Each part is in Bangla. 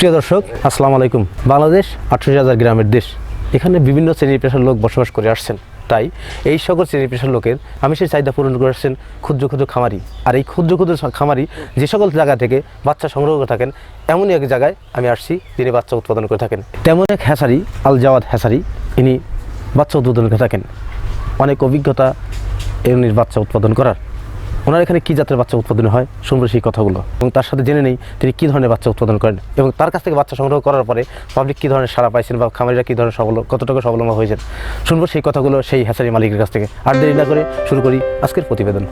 প্রিয় দর্শক, আসসালামু আলাইকুম। বাংলাদেশ আঠাশ হাজার গ্রামের দেশ। এখানে বিভিন্ন শ্রেণি পেশার লোক বসবাস করে আসছেন। তাই এই সকল শ্রেণি পেশার লোকের আমি সেই চাহিদা পূরণ করে আসছেন ক্ষুদ্র ক্ষুদ্র খামারি। আর এই ক্ষুদ্র ক্ষুদ্র খামারি যে সকল জায়গা থেকে বাচ্চা সংগ্রহ করে থাকেন, এমনই এক জায়গায় আমি আসছি তিনি বাচ্চা উৎপাদন করে থাকেন। তেমন এক হ্যাসারি আল জাওয়াদ হ্যাসারি ইনি বাচ্চা উৎপাদন করে থাকেন। অনেক অভিজ্ঞতা এমনির বাচ্চা উৎপাদন করার। ওনার এখানে কী জাতের বাচ্চা উৎপাদন হয়? শুনব সেই কথাগুলো। এবং তার সাথে জেনে নেই তিনি কী ধরনের বাচ্চা উৎপাদন করেন। এবং তার কাছ থেকে বাচ্চা সংগ্রহ করার পরে পাবলিক কী ধরনের সারা পাইছেন বা খামারিরা কী ধরনের সবল, কতটুকু স্বাবলম্বী হয়েছেন? শুনব সেই কথাগুলো সেই হ্যাচারি মালিকের কাছ থেকে। আর দেরি না করে শুরু করি আজকের প্রতিবেদন।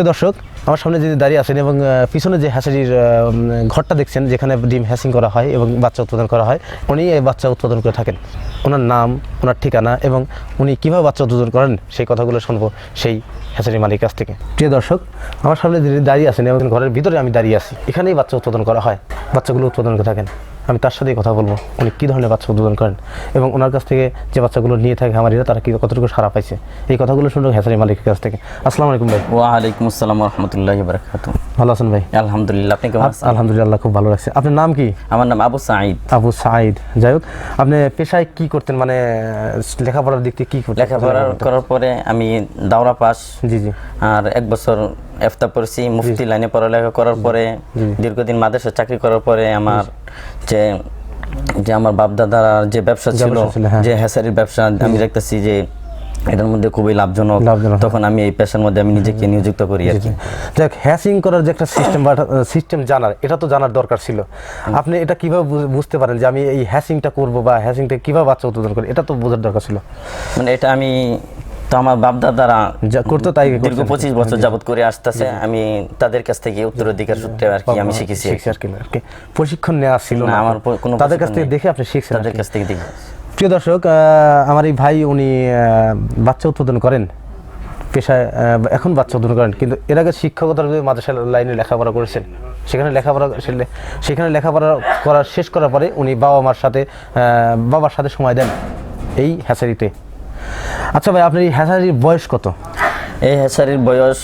প্রিয় দর্শক আমার সামনে যিনি দাঁড়িয়ে আছেন এবং পিছনে যে উম, ঘরটা দেখছেন যেখানে ডিম হ্যাসিং করা হয় এবং বাচ্চা উৎপাদন করা হয় উনি এই বাচ্চা উৎপাদন করে থাকেন। ওনার নাম ওনার ঠিকানা এবং উনি কীভাবে বাচ্চা উৎপাদন করেন সেই কথাগুলো শুনব সেই হ্যাচারি মালিক কাছ থেকে। প্রিয় দর্শক আমার সামনে যিনি দাঁড়িয়ে আছেন এবং ঘরের ভিতরে আমি দাঁড়িয়ে আছি এখানেই বাচ্চা উৎপাদন করা হয় বাচ্চাগুলো উৎপাদন করে থাকেন। আমি তার সাথেই কথা বলব। উনি কী ধরনের বাচ্চা উৎপাদন করেন? এবং ওনার কাছ থেকে যে বাচ্চাগুলো নিয়ে থাকে খামারিরা তারা কি কতটুকু সারা পাইছে? এই কথাগুলো শুনব হ্যাচারি মালিকের কাছ থেকে। আসসালামু আলাইকুম ভাই। ওয়ালাইকুম আসসালাম রহমতুল্লাহ বারকাত ভালো আছেন ভাই? আলহামদুলিল্লাহ আপনি কেমন আছেন? আলহামদুলিল্লাহ খুব ভালো লাগছে। আপনার নাম কি? আমার নাম আবু সাঈদ। আবু সাঈদ। যাই হোক আপনি পেশায় কি করতেন? মানে লেখাপড়ার দিক থেকে কি করতেন? লেখাপড়া করার পরে আমি দাওরা পাস। জি জি। আর এক বছর এফতা পড়ছি মুফতি লাইনে পড়ালেখা করার পরে দীর্ঘদিন মাদ্রাসা চাকরি করার পরে আমার যে যে আমার বাপ দাদার যে ব্যবসা ছিল হ্যাঁ। যে হ্যাসারির ব্যবসা আমি দেখতেছি যে এটার মধ্যে খুবই লাভজনক। তখন আমি এই পেশার মধ্যে আমি নিজেকে নিয়োজিত করি আর কি। দেখ হ্যাসিং করার যে একটা সিস্টেম বা সিস্টেম জানার এটা তো জানার দরকার ছিল। আপনি এটা কীভাবে বুঝতে পারেন যে আমি এই হ্যাসিংটা করব বা হ্যাসিংটা কীভাবে বাচ্চা উৎপাদন করি? এটা তো বোঝার দরকার ছিল। মানে এটা আমি তো আমার বাপ দাদারা যা করতো তাই দীর্ঘ পঁচিশ বছর যাবত করে আসতেছে। আমি তাদের কাছ থেকে উত্তরাধিকার সূত্রে আর কি আমি শিখেছি। আর কি প্রশিক্ষণ নেওয়া ছিল না, আমার কোনো তাদের কাছ থেকে দেখে আপনি শিখছেন তাদের কাছ থেকে দেখি। প্রিয় দর্শক আমার এই ভাই উনি বাচ্চা উৎপাদন করেন। পেশায় এখন বাচ্চা উৎপাদন করেন। কিন্তু এর আগে শিক্ষকতার মাদ্রাসা লাইনে লেখাপড়া করেছেন। সেখানে লেখাপড়া সেখানে লেখাপড়া করার শেষ করার পরে উনি বাবা মার সাথে বাবার সাথে সময় দেন এই হ্যাচারিতে। আচ্ছা ভাই আপনার এই হ্যাচারির বয়স কত? এই হেসারির বয়স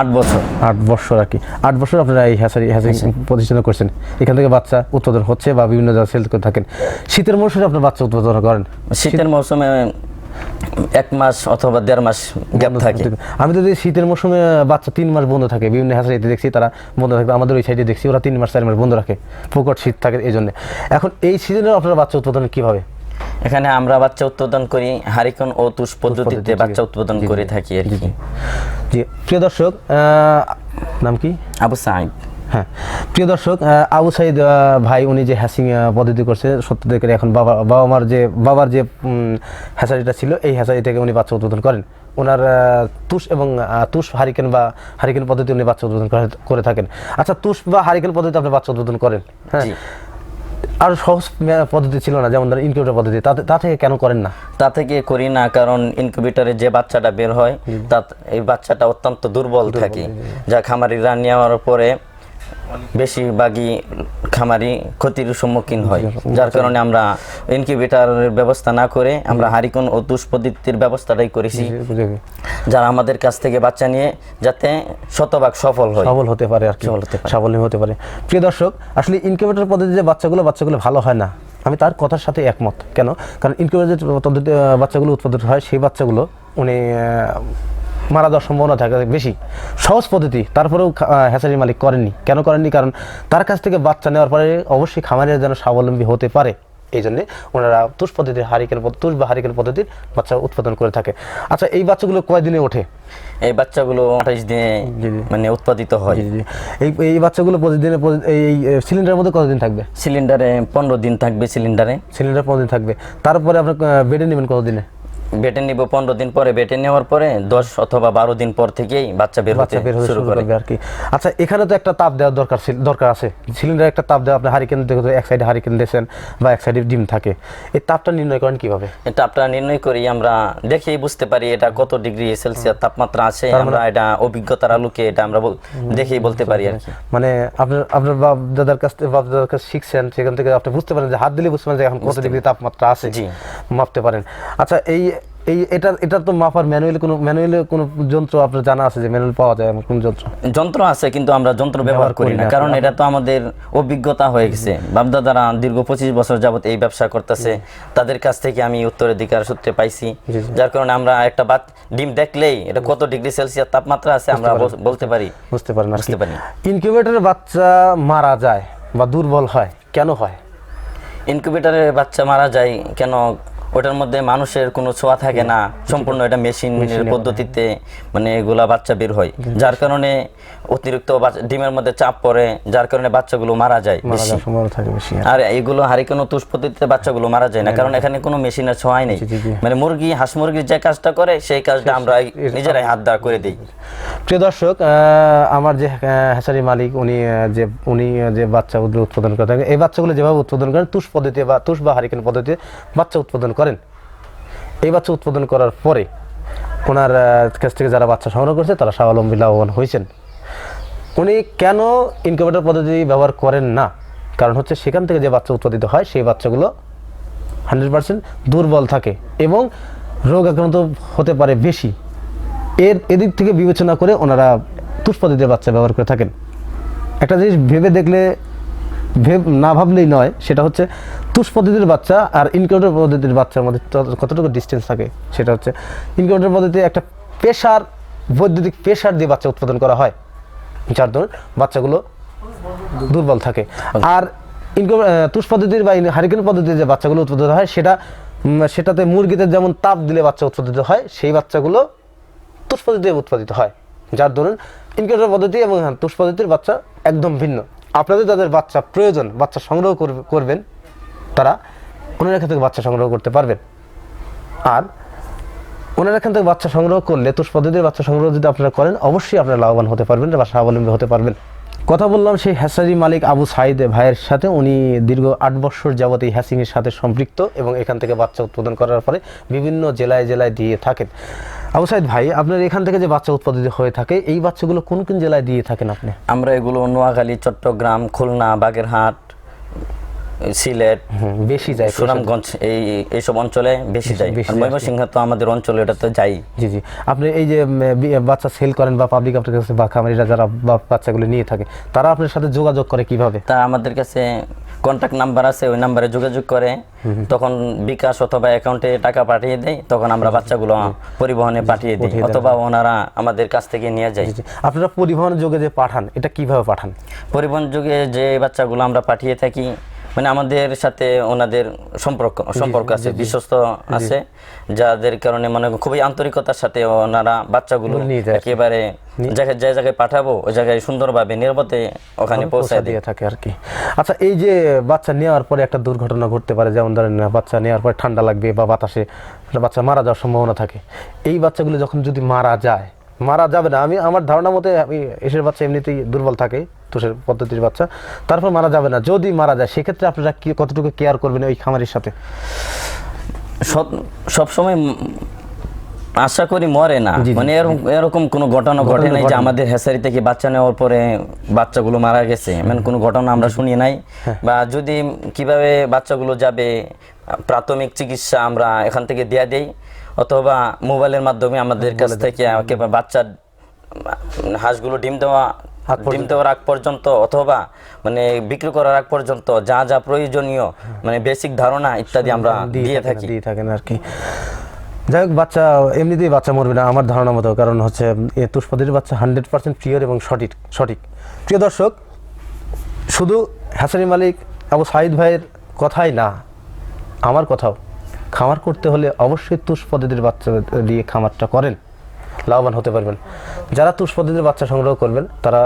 আট বছর। আট বছর আর কি। আট বছর আপনারা এই হ্যাচারি হ্যাচারি প্রতিষ্ঠান করছেন। এখান থেকে বাচ্চা উৎপাদন হচ্ছে বা বিভিন্ন জায়গায় সেল করে থাকেন। শীতের মৌসুমে আপনার বাচ্চা উৎপাদন করেন? শীতের মৌসুমে এক মাস অথবা দেড় মাস গ্যাপ থাকে। আমি তো দেখি শীতের মৌসুমে বাচ্চা তিন মাস বন্ধ থাকে বিভিন্ন হ্যাচারিতে দেখছি তারা বন্ধ থাকবে। আমাদের ওই সাইডে দেখছি ওরা তিন মাস চার মাস বন্ধ রাখে। প্রকট শীত থাকে এই জন্য। এখন এই সিজনে আপনারা বাচ্চা উৎপাদন কীভাবে? এখানে আমরা বাচ্চা উৎপাদন করি হারিকন ও তুষ পদ্ধতিতে বাচ্চা উৎপাদন করে থাকি আর কি। জি। প্রিয় দর্শক নাম কি? আবু সাঈদ হ্যাঁ। প্রিয় দর্শক আবু সাইদ ভাই উনি যে হ্যাসিং পদ্ধতি করছে সত্য থেকে এখন বাবা বাবা মার যে বাবার যে হ্যাসারিটা ছিল এই হ্যাচারি থেকে উনি বাচ্চা উৎপাদন করেন। ওনার তুষ এবং তুষ হারিকেন বা হারিকেন পদ্ধতি উনি বাচ্চা উৎপাদন করে- থাকেন। আচ্ছা তুষ বা হারিকেন পদ্ধতি আপনি বাচ্চা উৎপাদন করেন হ্যাঁ? আর সহজ পদ্ধতি ছিল না যেমন ধরেন ইনকিউবেটর পদ্ধতি তাতে তা থেকে কেন করেন না? তা থেকে করি না কারণ ইনকিউবেটরে যে বাচ্চাটা বের হয় তা এই বাচ্চাটা অত্যন্ত দুর্বল থাকে। যা খামারিরা নেওয়ার পরে বেশিরভাগই খামারি ক্ষতির সম্মুখীন হয়। যার কারণে আমরা ইনকিউবেটরের ব্যবস্থা না করে আমরা হারিকন ও তুষ পদ্ধতির ব্যবস্থাটাই করেছি। যারা আমাদের কাছ থেকে বাচ্চা নিয়ে যাতে শতভাগ সফল হয়। সফল হতে পারে আর কি। সবল হতে পারে। সাবলীল হতে পারে। প্রিয় দর্শক আসলে ইনকিউবেটর পদ্ধতি যে বাচ্চাগুলো বাচ্চাগুলো ভালো হয় না আমি তার কথার সাথে একমত। কেন? কারণ ইনকিউবেটর পদ্ধতি আহ, বাচ্চাগুলো উৎপাদন হয় সেই বাচ্চাগুলো উনি মারা যাওয়ার সম্ভাবনা থাকে বেশি। সহজ পদ্ধতি তারপরেও খা- হ্যাচারি মালিক করেননি। কেন করেননি? কারণ তার কাছ থেকে বাচ্চা নেওয়ার পরে অবশ্যই খামারের যেন স্বাবলম্বী হতে পারে। এই জন্যে ওনারা তুষ পদ্ধতির হারিকেন তুষ বা হারিকেন পদ্ধতির বাচ্চা উৎপাদন করে থাকে। আচ্ছা এই বাচ্চাগুলো কয়দিনে ওঠে? এই বাচ্চাগুলো আঠাইশ দিনে। মানে উৎপাদিত হয়। এই এই বাচ্চাগুলো প্রতিদিনে প্রতি- এই সিলিন্ডারের মধ্যে কতদিন থাকবে? সিলিন্ডারে পনেরো দিন থাকবে সিলিন্ডারে। সিলিন্ডার পনেরো দিন থাকবে। তারপরে আপনার বেডে নেবেন কতদিনে? বেটে নিব পনেরো দিন পরে বেটে নেওয়ার পরে দশ অথবা বারো দিন পর থেকেই বাচ্চা বের হতে শুরু করবে আর কি। আচ্ছা এখানে তো একটা তাপ দেওয়ার দরকার ছিল দরকার আছে। সিলিন্ডার একটা তাপ দেওয়া আপনি হারিকেন দেখো এক সাইডে হারিকেন দিয়েছেন বা এক সাইডে ডিম থাকে। এই তাপটা নির্ণয় করেন কীভাবে? আপনারা নির্ণয় করি আমরা দেখেই বুঝতে পারি এটা কত ডিগ্রি সেলসিয়াস তাপমাত্রা আছে মানে আমরা এটা অভিজ্ঞতার আলোকে এটা আমরা দেখেই বলতে পারি আর কি। মানে আপনার আপনার বাপ দাদার কাছ থেকে বাপ দাদার কাছে শিখছেন সেখান থেকে আপনি বুঝতে পারেন যে হাত দিলে বুঝতে পারেন যে এখন কত ডিগ্রি তাপমাত্রা আছে। জি। মাপতে পারেন। আচ্ছা এই এই এটা এটা তো মাপার ম্যানুয়ালি কোনো ম্যানুয়ালি কোনো যন্ত্র আপনার জানা আছে যে ম্যানুয়াল পাওয়া যায় কোন যন্ত্র? যন্ত্র আছে কিন্তু আমরা যন্ত্র ব্যবহার করি না। কারণ এটা তো আমাদের অভিজ্ঞতা হয়ে গেছে। বাপদাদারা দীর্ঘ পঁচিশ বছর যাবত এই ব্যবসা করতেছে। তাদের কাছ থেকে আমি উত্তরাধিকার সূত্রে পাইছি। যার কারণে আমরা একটা বাত ডিম দেখলেই এটা কত ডিগ্রি সেলসিয়াস তাপমাত্রা আছে আমরা বলতে পারি। বুঝতে আর বুঝতে পারি ইনকিউবেটরের বাচ্চা মারা যায় বা দুর্বল হয় কেন হয়? ইনকিউবেটরের বাচ্চা মারা যায় কেন ওটার মধ্যে মানুষের কোনো ছোঁয়া থাকে না। সম্পূর্ণ এটা মেশিনের পদ্ধতিতে মানে এগুলা বাচ্চা বের হয়। যার কারণে অতিরিক্ত বাচ্চা- ডিমের মধ্যে চাপ পড়ে যার কারণে বাচ্চাগুলো মারা যায় বেশি। সম্ভাবনা আর এইগুলো হারিকেন তুষ পদ্ধতিতে বাচ্চাগুলো মারা যায় না। কারণ এখানে কোনো মেশিনের ছোঁয়াই নেই। মানে মুরগি হাঁস মুরগির যে কাজটা করে সেই কাজটা আমরা নিজেরাই হাত দ্বারা করে দিই। প্রিয় দর্শক আমার যে হ্যাচারি মালিক, উনি যে উনি যে বাচ্চাগুলো উৎপাদন করে থাকেন, এই বাচ্চাগুলো যেভাবে উৎপাদন করেন, তুষ পদ্ধতি বা তুষ বা হারিকেন পদ্ধতিতে বাচ্চা উৎপাদন করেন। এই বাচ্চা উৎপাদন করার পরে ওনার কাছ থেকে যারা বাচ্চা সংগ্রহ করছে, তারা স্বাবলম্বী লাভবান হয়েছেন। উনি কেন ইনকিউবেটর পদ্ধতি ব্যবহার করেন না? কারণ হচ্ছে সেখান থেকে যে বাচ্চা উৎপাদিত হয়, সেই বাচ্চাগুলো হান্ড্রেড পার্সেন্ট দুর্বল থাকে এবং রোগ আক্রান্ত হতে পারে বেশি। এর এদিক থেকে বিবেচনা করে ওনারা তুষ পদ্ধতির বাচ্চা ব্যবহার করে থাকেন। একটা জিনিস ভেবে দেখলে, ভেব না ভাবলেই নয়, সেটা হচ্ছে তুষ পদ্ধতির বাচ্চা আর ইনকিউবেটর পদ্ধতির বাচ্চার মধ্যে কতটুকু ডিস্টেন্স থাকে, সেটা হচ্ছে ইনকিউবেটর পদ্ধতিতে একটা প্রেশার বৈদ্যুতিক প্রেশার দিয়ে বাচ্চা উৎপাদন করা হয়। যার দরুন বাচ্চাগুলো দুর্বল থাকে। আর ইনকিউব তুষ পদ্ধতির বা হারিকেন পদ্ধতিতে যে বাচ্চাগুলো উৎপাদিত হয়, সেটা সেটাতে মুরগিতে যেমন তাপ দিলে বাচ্চা উৎপাদিত হয়, সেই বাচ্চাগুলো তুষ পদ্ধতিতে উৎপাদিত হয় যার ধরুন ইনকিউবেটর পদ্ধতি এবং হ্যাঁ, তুষ পদ্ধতির বাচ্চা একদম ভিন্ন। আপনাদের যাদের বাচ্চা প্রয়োজন বাচ্চা সংগ্রহ করবে- করবেন তারা ওনার এখান থেকে বাচ্চা সংগ্রহ করতে পারবেন। আর ওনার এখান থেকে বাচ্চা সংগ্রহ করলে তুষ পদ্ধতির বাচ্চা সংগ্রহ যদি আপনারা করেন অবশ্যই আপনারা লাভবান হতে পারবেন বা স্বাবলম্বী হতে পারবেন। কথা বললাম সেই হ্যাসারি মালিক আবু সাইদ ভাইয়ের সাথে। উনি দীর্ঘ আট বছর যাবত এই হ্যাসিংয়ের সাথে সম্পৃক্ত এবং এখান থেকে বাচ্চা উৎপাদন করার পরে বিভিন্ন জেলায় জেলায় দিয়ে থাকেন। আবু সাইদ ভাই আপনার এখান থেকে যে বাচ্চা উৎপাদিত হয়ে থাকে এই বাচ্চাগুলো কোন কোন জেলায় দিয়ে থাকেন আপনি? আমরা এগুলো নোয়াখালী চট্টগ্রাম খুলনা বাগেরহাট সিলেট বেশি যায় সুনামগঞ্জ এই এইসব অঞ্চলে বেশি যায়। ময়মনসিংহ তো আমাদের অঞ্চলে এটা তো যাই। জি জি। আপনি এই যে বাচ্চা সেল করেন বা পাবলিক আপনার কাছে বা খামারিরা যারা বাচ্চাগুলো নিয়ে থাকে তারা আপনার সাথে যোগাযোগ করে কীভাবে? তা আমাদের কাছে কন্ট্যাক্ট নাম্বার আছে ওই নাম্বারে যোগাযোগ করে তখন বিকাশ অথবা অ্যাকাউন্টে টাকা পাঠিয়ে দেয় তখন আমরা বাচ্চাগুলো পরিবহনে পাঠিয়ে দিই অথবা ওনারা আমাদের কাছ থেকে নিয়ে যায়। আপনারা পরিবহন যোগে যে পাঠান এটা কীভাবে পাঠান? পরিবহন যোগে যে বাচ্চাগুলো আমরা পাঠিয়ে থাকি মানে আমাদের সাথে ওনাদের সম্পর্ক সম্পর্ক আছে বিশ্বস্ত আছে যাদের কারণে মানে খুবই আন্তরিকতার সাথে ওনারা বাচ্চাগুলো নিয়ে যায়। একেবারে জায়গায় যে জায়গায় পাঠাবো ওই জায়গায় সুন্দরভাবে নিরাপদে ওখানে পৌঁছায় দিয়ে। থাকে আর কি। আচ্ছা এই যে বাচ্চা নেওয়ার পরে একটা দুর্ঘটনা ঘটতে পারে যেমন ধরেন বাচ্চা নেওয়ার পরে ঠান্ডা লাগবে বা বাতাসে বাচ্চা মারা যাওয়ার সম্ভাবনা থাকে। এই বাচ্চাগুলো যখন যদি মারা যায় মারা যাবে না। আমি, আমার ধারণা মতে, আমি এসের বাচ্চা এমনিতেই দুর্বল থাকে, তুষের পদ্ধতির বাচ্চা। তারপর মারা যাবে না। যদি মারা যায়, সেক্ষেত্রে আপনারা কতটুকু কেয়ার করবেন ওই খামারের সাথে? সব সময় আশা করি মরে না। মানে এরকম কোনো ঘটনা ঘটে নাই যে আমাদের হেসারি থেকে বাচ্চা নেওয়ার পরে বাচ্চাগুলো মারা গেছে। মানে কোনো ঘটনা আমরা শুনি নাই। বা যদি কীভাবে বাচ্চাগুলো যাবে প্রাথমিক চিকিৎসা আমরা এখান থেকে দেয়া দেই অথবা মোবাইলের মাধ্যমে আমাদের কাছ থেকে বাচ্চা হাঁসগুলো ডিম দেওয়া ডিম দেওয়ার আগ পর্যন্ত অথবা মানে বিক্রি করার আগ পর্যন্ত যা যা প্রয়োজনীয় মানে বেসিক ধারণা ইত্যাদি আমরা দিয়ে থাকি। দিয়ে থাকেন আর কি। যাই হোক, বাচ্চা, এমনিতেই বাচ্চা মরবে না, আমার ধারণা মতো, কারণ হচ্ছে তুষপদের বাচ্চা হান্ড্রেড পার্সেন্ট পিওর এবং সঠিক সঠিক। প্রিয় দর্শক, শুধু হ্যাসারি মালিক, আবু সাইদ ভাইয়ের কথাই না, আমার কথাও। খামার করতে হলে অবশ্যই তুষ বাচ্চা দিয়ে খামারটা করেন, লাভবান হতে পারবেন। যারা তুষ বাচ্চা সংগ্রহ করবেন, তারা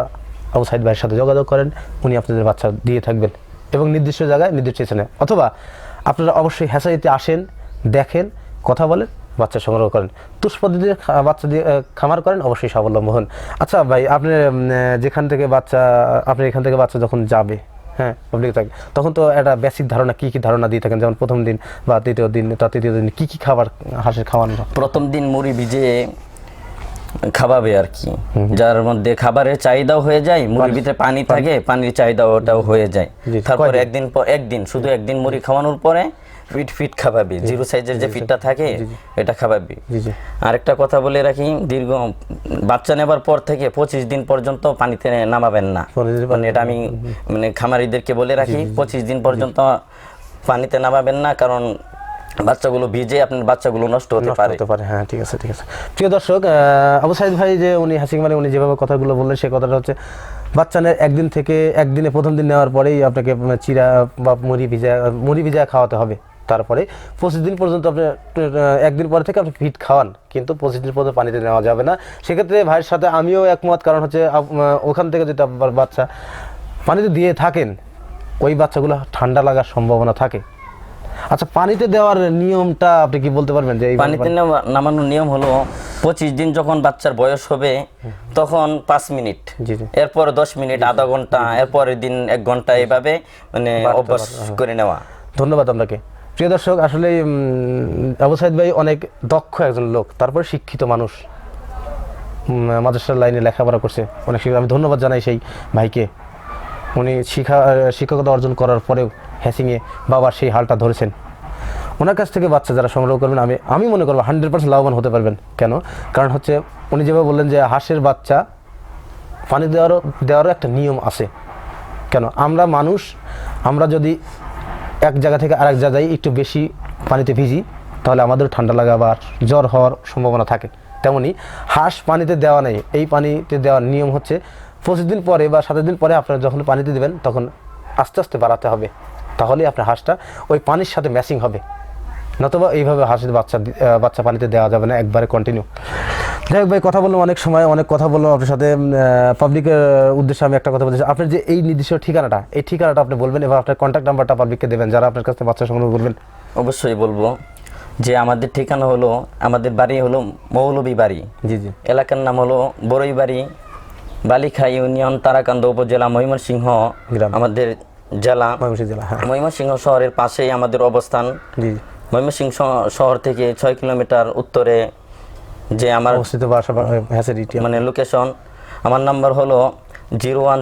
আবু সাইদ ভাইয়ের সাথে যোগাযোগ করেন, উনি আপনাদের বাচ্চা দিয়ে থাকবেন। এবং নির্দিষ্ট জায়গায় নির্দিষ্ট স্থানে অথবা আপনারা অবশ্যই হ্যাসারিতে আসেন, দেখেন, কথা বলেন বাচ্চা সংগ্রহ করেন। তুষ পদ্ধতিতে বাচ্চা দিয়ে খামার করেন অবশ্যই স্বাবলম্বী হন। আচ্ছা ভাই আপনি যেখান থেকে বাচ্চা আপনি এখান থেকে বাচ্চা যখন যাবে হ্যাঁ পাবলিক থাকে তখন তো একটা বেসিক ধারণা কি কি ধারণা দিয়ে থাকেন? যেমন প্রথম দিন বা তৃতীয় দিন তার তৃতীয় দিন কি কি খাবার হাঁসের খাওয়ানো? প্রথম দিন মুড়ি ভিজে খাওয়াবে আর কি। যার মধ্যে খাবারের চাহিদাও হয়ে যায় মুড়ির ভিতরে পানি থাকে পানির চাহিদা ওটাও হয়ে যায়। তারপরে? একদিন পর একদিন শুধু একদিন মুড়ি খাওয়ানোর পরে ফিট ফিট খাওয়াবি জিরো সাইজের যে ফিটটা থাকে এটা জি আরেকটা কথা বলে রাখি দীর্ঘ বাচ্চা নেবার পর থেকে পঁচিশ দিন পর্যন্ত পানিতে নামাবেন না। মানে এটা আমি মানে খামারিদেরকে বলে রাখি পঁচিশ দিন পর্যন্ত পানিতে নামাবেন না কারণ বাচ্চাগুলো ভিজে আপনার বাচ্চাগুলো নষ্ট হতে পারে। হতে পারে হ্যাঁ ঠিক আছে ঠিক আছে। প্রিয় দর্শক আবু সাইদ ভাই যে উনি হাসিং মানে উনি যেভাবে কথাগুলো বললেন সেই কথাটা হচ্ছে বাচ্চা নেয় একদিন থেকে একদিনে প্রথম দিন নেওয়ার পরেই আপনাকে উম, চিরা বা মুড়ি ভিজা মুড়ি ভিজা খাওয়াতে হবে। তারপরে পঁচিশ দিন পর্যন্ত আপনি একদিন পরে থেকে আপনি ফিট খাওয়ান কিন্তু পঁচিশ দিন পর্যন্ত পানিতে নেওয়া যাবে না। সেক্ষেত্রে ভাইয়ের সাথে আমিও একমত কারণ হচ্ছে ওখান থেকে আপনার বাচ্চা পানিতে দিয়ে থাকেন ওই বাচ্চাগুলো ঠান্ডা লাগার সম্ভাবনা থাকে। আচ্ছা পানিতে দেওয়ার নিয়মটা আপনি কি বলতে পারবেন যে এই পানিতে নামা- নামানোর নিয়ম হলো পঁচিশ দিন যখন বাচ্চার বয়স হবে তখন পাঁচ মিনিট। এরপর দশ মিনিট আধা ঘণ্টা এরপরের দিন এক ঘণ্টা এভাবে মানে অভ্যাস করে নেওয়া। ধন্যবাদ আপনাকে। প্রিয় দর্শক, আসলে আবু সাইদ ভাই অনেক দক্ষ একজন লোক, তারপরে শিক্ষিত মানুষ। মাদ্রাসার লাইনে লেখাপড়া করছে। অনেক আমি ধন্যবাদ জানাই সেই ভাইকে। উনি শিক্ষা শিক্ষকতা অর্জন করার পরেও হ্যাসিংয়ে বাবার সেই হালটা ধরেছেন। ওনার কাছ থেকে বাচ্চা যারা সংগ্রহ করবেন, আমি আমি মনে করব হান্ড্রেড পার্সেন্ট লাভবান হতে পারবেন। কেন? কারণ হচ্ছে, উনি যেভাবে বললেন যে হাঁসের বাচ্চা, পানি দেওয়ারও দেওয়ারও একটা নিয়ম আছে। কেন? আমরা মানুষ, আমরা যদি এক জায়গা থেকে আরেক জায়গায় একটু বেশি পানিতে ভিজি, তাহলে আমাদের ঠান্ডা লাগা বা জ্বর হওয়ার সম্ভাবনা থাকে। তেমনি হাঁস পানিতে দেওয়া নেই। এই পানিতে দেওয়ার নিয়ম হচ্ছে পঁচিশ দিন পরে বা সাত দিন পরে আপনারা যখন পানিতে দেবেন, তখন আস্তে আস্তে বাড়াতে হবে। তাহলে আপনার হাঁসটা ওই পানির সাথে ম্যাচিং হবে। নতুবা এইভাবে হাঁসের বাচ্চা বাচ্চা পানিতে দেওয়া যাবে না একবারে কন্টিনিউ যাই হোক ভাই কথা বললাম অনেক সময় অনেক কথা বললাম আপনার সাথে পাবলিকের উদ্দেশ্যে আমি একটা কথা চাই। আপনার যে এই নির্দিষ্ট ঠিকানাটা এই ঠিকানাটা আপনি বলবেন এবং আপনার কন্ট্যাক্ট নাম্বারটা পাবলিককে দেবেন যারা আপনার কাছে বাচ্চা সংগ্রহ করবেন। অবশ্যই বলব যে আমাদের ঠিকানা হলো আমাদের বাড়ি হলো মৌলবী বাড়ি। জি জি। এলাকার নাম হলো বড়ই বাড়ি বালিখা ইউনিয়ন তারাকান্দ উপজেলা ময়মনসিংহ গ্রাম। আমাদের জেলা। ময়মনসিংহ জেলা হ্যাঁ। ময়মনসিংহ শহরের পাশেই আমাদের অবস্থান। জি। ময়মনসিংহ শহর থেকে ছয় কিলোমিটার উত্তরে যে আমার অবস্থিত বাসা মানে লোকেশন আমার নাম্বার হলো zero one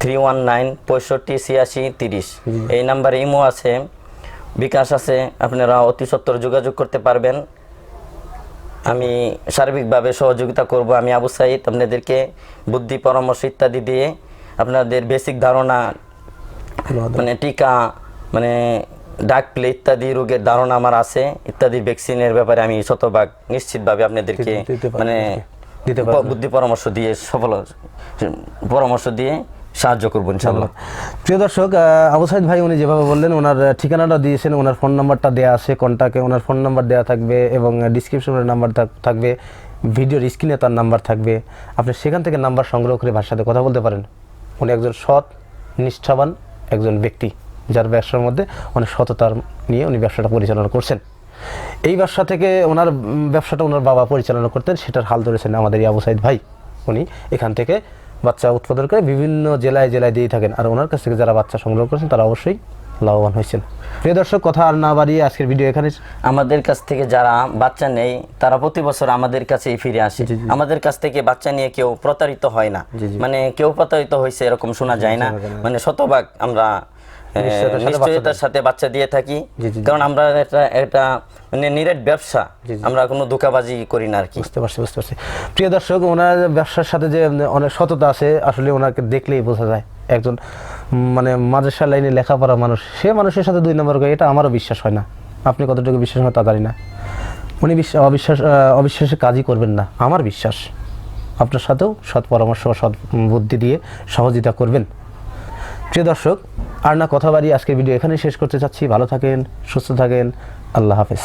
three one nine পঁয়ষট্টি ছিয়াশি তিরিশ। এই নাম্বারে ইমো আছে বিকাশ আছে আপনারা অতি সত্বর যোগাযোগ করতে পারবেন। আমি সার্বিকভাবে সহযোগিতা করব আমি আবু সাইদ আপনাদেরকে বুদ্ধি পরামর্শ ইত্যাদি দিয়ে আপনাদের বেসিক ধারণা মানে টিকা মানে ডাক প্লে ইত্যাদি রোগের ধারণা আমার আছে ইত্যাদি ভ্যাকসিনের ব্যাপারে আমি শতভাগ নিশ্চিতভাবে আপনাদেরকে। মানে বুদ্ধি পরামর্শ দিয়ে সফল পরামর্শ দিয়ে সাহায্য করব ইনশাল্লাহ প্রিয় দর্শক আবু সাইদ ভাই উনি যেভাবে বললেন ওনার ঠিকানাটা দিয়েছেন ওনার ফোন নাম্বারটা দেওয়া আছে কন্ট্যাক্টে ওনার ফোন নাম্বার দেওয়া থাকবে এবং ডিসক্রিপশনের নাম্বার থাকবে ভিডিওর স্ক্রিনে তার নাম্বার থাকবে। আপনি সেখান থেকে নাম্বার সংগ্রহ করে ভাষার সাথে কথা বলতে পারেন। উনি একজন সৎ নিষ্ঠাবান একজন ব্যক্তি। যার ব্যবসার মধ্যে অনেক সততার নিয়ে উনি ব্যবসাটা পরিচালনা করছেন। এই ব্যবসা থেকে ওনার ব্যবসাটা ওনার বাবা পরিচালনা করতেন সেটার হাল ধরেছেন আমাদের আবু সাইদ ভাই। উনি এখান থেকে বাচ্চা উৎপাদন করে বিভিন্ন জেলায় জেলায় দিয়ে থাকেন। আর ওনার কাছ থেকে যারা বাচ্চা সংগ্রহ করেছেন তারা অবশ্যই লাভবান হয়েছেন। প্রিয় দর্শক কথা আর না বাড়িয়ে আজকের ভিডিও এখানে আমাদের কাছ থেকে যারা বাচ্চা নেই তারা প্রতি বছর আমাদের কাছেই ফিরে আসে। আমাদের কাছ থেকে বাচ্চা নিয়ে কেউ প্রতারিত হয় না। মানে কেউ প্রতারিত হয়েছে এরকম শোনা যায় না। মানে শতভাগ আমরা নিশ্চয়তার সাথে বাচ্চা দিয়ে। থাকি। কারণ আমরা এটা একটা মানে নিরেট ব্যবসা। আমরা কোনো ধোকাবাজি করি না আর কি। বুঝতে পারছি বুঝতে পারছি। প্রিয় দর্শক ওনার ব্যবসার সাথে যে অনেক সততা আছে আসলে ওনাকে দেখলেই বোঝা যায়। একজন মানে মাদ্রাসা লাইনে লেখাপড়া মানুষ সে মানুষের সাথে দুই নম্বর করে এটা আমারও বিশ্বাস হয় না। আপনি কতটুকু বিশ্বাস হয় তা জানি না। উনি বিশ্বাস অবিশ্বাস আহ, অবিশ্বাসে কাজই করবেন না আমার বিশ্বাস। আপনার সাথেও সৎ পরামর্শ সৎ বুদ্ধি দিয়ে সহযোগিতা করবেন। প্রিয় দর্শক আর না কথা বাড়ি আজকের ভিডিও এখানে শেষ করতে চাচ্ছি। ভালো থাকেন, সুস্থ থাকেন, আল্লাহ হাফেজ।